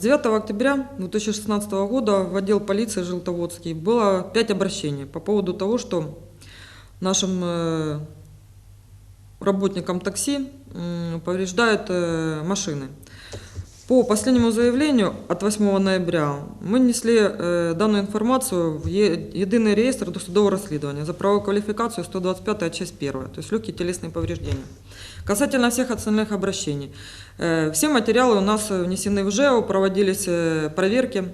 9 октября 2016 года в отдел полиции Желтоводский было 5 обращений по поводу того, что нашим э, работникам такси повреждают э, машины. По последнему заявлению от 8 ноября мы внесли э, данную информацию в е- единый реестр досудового расследования за правовую квалификацию 125 часть 1, то есть легкие телесные повреждения. Касательно всех остальных обращений. Э, Все материалы у нас внесены в ЖЭО, проводились э, проверки.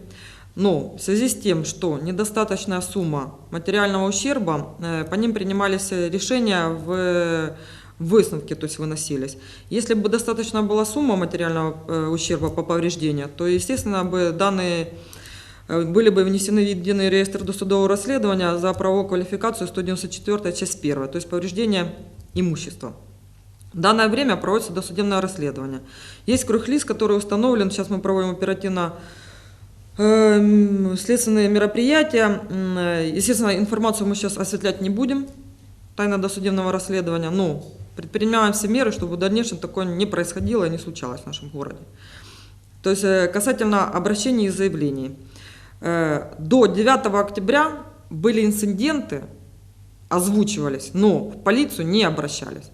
Но в связи с тем, что недостаточная сумма материального ущерба, э, по ним принимались э, решения в выставке, то есть выносились. Если бы достаточно была сумма материального э, ущерба по повреждению, то, естественно, бы данные э, были бы внесены в единый реестр досудового расследования за правовую квалификацию 194 часть 1, то есть повреждение имущества. В данное время проводится досудебное расследование. Есть круг лиц, который установлен, сейчас мы проводим оперативно эм, следственные мероприятия. Э, Естественно, информацию мы сейчас осветлять не будем, тайна досудебного расследования, но предпринимаем все меры, чтобы в дальнейшем такое не происходило и не случалось в нашем городе. То есть э, касательно обращений и заявлений. Э, До 9 октября были инциденты, озвучивались, но в полицию не обращались.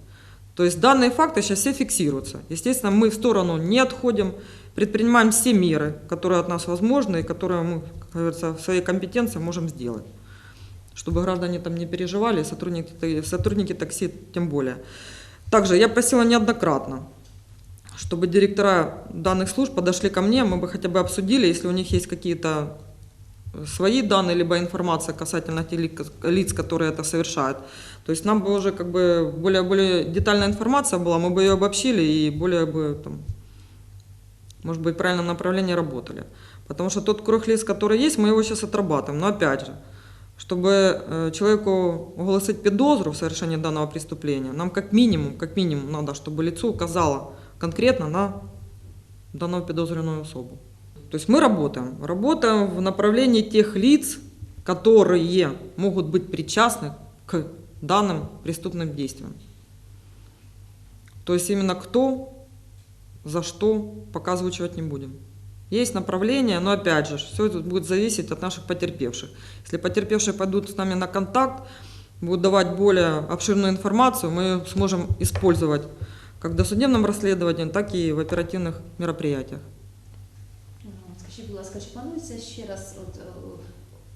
То есть данные факты сейчас все фиксируются. Естественно, мы в сторону не отходим, предпринимаем все меры, которые от нас возможны и которые мы, как говорится, в своей компетенции можем сделать. Чтобы граждане там не переживали, сотрудники, сотрудники такси тем более. Также я просила неоднократно, чтобы директора данных служб подошли ко мне, мы бы хотя бы обсудили, если у них есть какие-то свои данные, либо информация касательно тех ли- лиц, которые это совершают. То есть нам бы уже как бы более, более детальная информация была, мы бы ее обобщили и более бы там, может быть, в правильном направлении работали. Потому что тот круг лиц, который есть, мы его сейчас отрабатываем. Но опять же, чтобы э, человеку оголосить подозру в совершении данного преступления, нам как минимум, как минимум надо, чтобы лицо указало конкретно на данную подозренную особу. То есть мы работаем. Работаем в направлении тех лиц, которые могут быть причастны к данным преступным действиям. То есть именно кто, за что, пока озвучивать не будем. Есть направление, но опять же, все это будет зависеть от наших потерпевших. Если потерпевшие пойдут с нами на контакт, будут давать более обширную информацию, мы ее сможем использовать как в досудебном расследовании, так и в оперативных мероприятиях. Ага, Скажіть, будь ласка, чи планується ще раз от, е,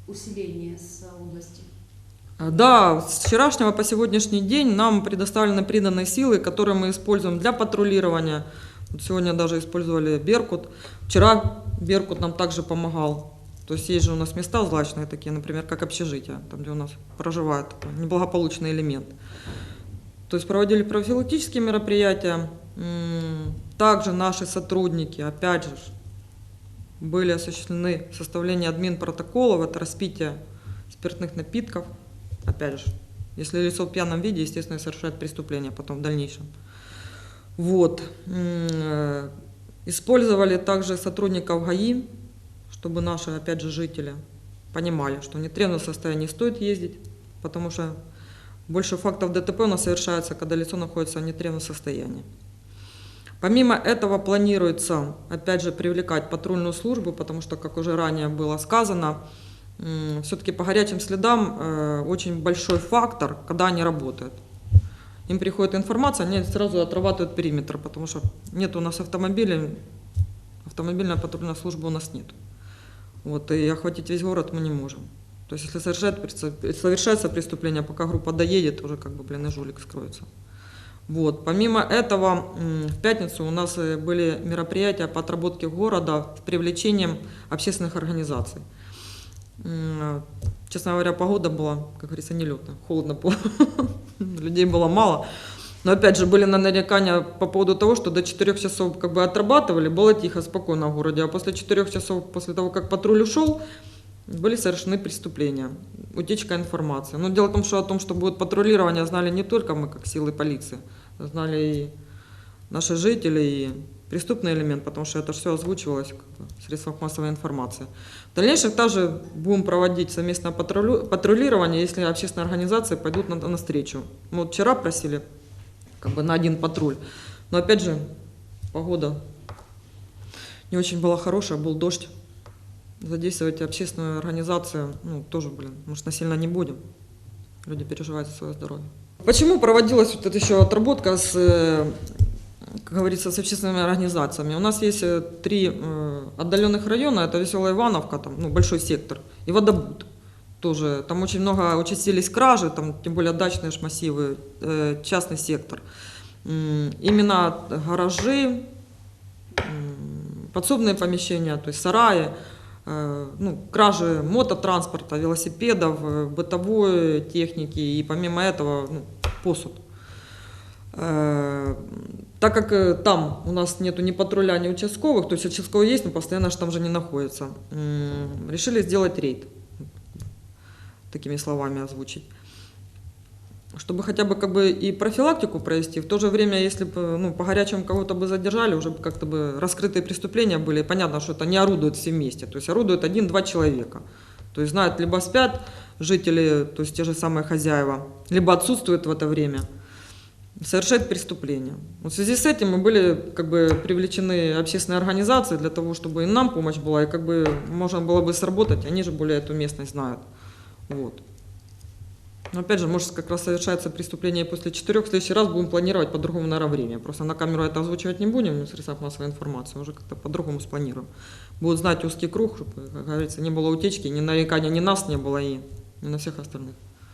усилення з області? А, Да, с вчерашнего по сегодняшний день нам предоставлены приданные силы, которые мы используем для патрулирования. Сегодня даже использовали Беркут. Вчера Беркут нам также помогал. То есть есть же у нас места злачные такие, например, как общежитие, там, где у нас проживает такой неблагополучный элемент. То есть проводили профилактические мероприятия. Также наши сотрудники, опять же, были осуществлены составление админ протоколов, это распитие спиртных напитков, опять же, если лицо в пьяном виде, естественно, совершает преступление потом в дальнейшем. Вот. Э, Использовали также сотрудников ГАИ, чтобы наши, опять же, жители понимали, что в нетрезвом состоянии стоит ездить, потому что больше фактов ДТП у нас совершается, когда лицо находится в нетрезвом состоянии. Помимо этого планируется, опять же, привлекать патрульную службу, потому что, как уже ранее было сказано, все-таки по горячим следам э, очень большой фактор, когда они работают. Им приходит информация, они сразу отрабатывают периметр, потому что нет у нас автомобилей, автомобильная патрульная служба у нас нет. Вот, и охватить весь город мы не можем. То есть, если совершает, совершается преступление, пока группа доедет, уже как бы, блин, и жулик скроется. Вот. Помимо этого, в пятницу у нас э, были мероприятия по отработке города с привлечением общественных организаций. Честно говоря, погода была, как говорится, нелетная, холодно было, людей было мало. Но опять же были на нарекания по поводу того, что до 4 часов как бы отрабатывали, было тихо, спокойно в городе, а после 4 часов, после того, как патруль ушел, были совершены преступления, утечка информации. Но дело в том, что о том, что будет патрулирование, знали не только мы, как силы полиции, знали и наши жители, и преступный элемент, потому что это все озвучивалось как в средствах массовой информации. В дальнейшем также будем проводить совместное патрулю- патрулирование, если общественные организации пойдут на, навстречу. Мы вот вчера просили как бы на один патруль, но опять же погода не очень была хорошая, был дождь. Задействовать общественную организацию, ну, тоже, блин, может, насильно не будем. Люди переживают за свое здоровье. Почему проводилась вот эта еще отработка с, э, как говорится, с общественными организациями? У нас есть э, три э, отдаленных района, это Веселая Ивановка, там, ну, большой сектор, и Водобуд тоже. Там очень много участились кражи, там, тем более дачные ж массивы, э, частный сектор. Именно гаражи, подсобные помещения, то есть сараи, ну, кражи мототранспорта, велосипедов, бытовой техники и помимо этого ну, посуд. Э, Так как э, там у нас нету ни патруля, ни участковых, то есть участковый есть, но постоянно же там же не находится, решили сделать рейд, такими словами озвучить. Чтобы хотя бы как бы и профилактику провести, в то же время, если бы ну, по горячему кого-то бы задержали, уже как-то бы раскрытые преступления были, понятно, что это не орудуют все вместе, то есть орудуют один-два человека. То есть знают, либо спят жители, то есть те же самые хозяева, либо отсутствуют в это время, совершают преступление. Вот в связи с этим мы были как бы привлечены общественные организации для того, чтобы и нам помощь была, и как бы можно было бы сработать, они же более эту местность знают. Вот. Но опять же, может, как раз совершается преступление после четырех, в следующий раз будем планировать по-другому, наверное, время. Просто на камеру это озвучивать не будем, в средствах массовой информации, уже как-то по-другому спланируем. Будут знать узкий круг, чтобы, как говорится, не было утечки, ни нарекания ни нас не было, и ни на всех остальных.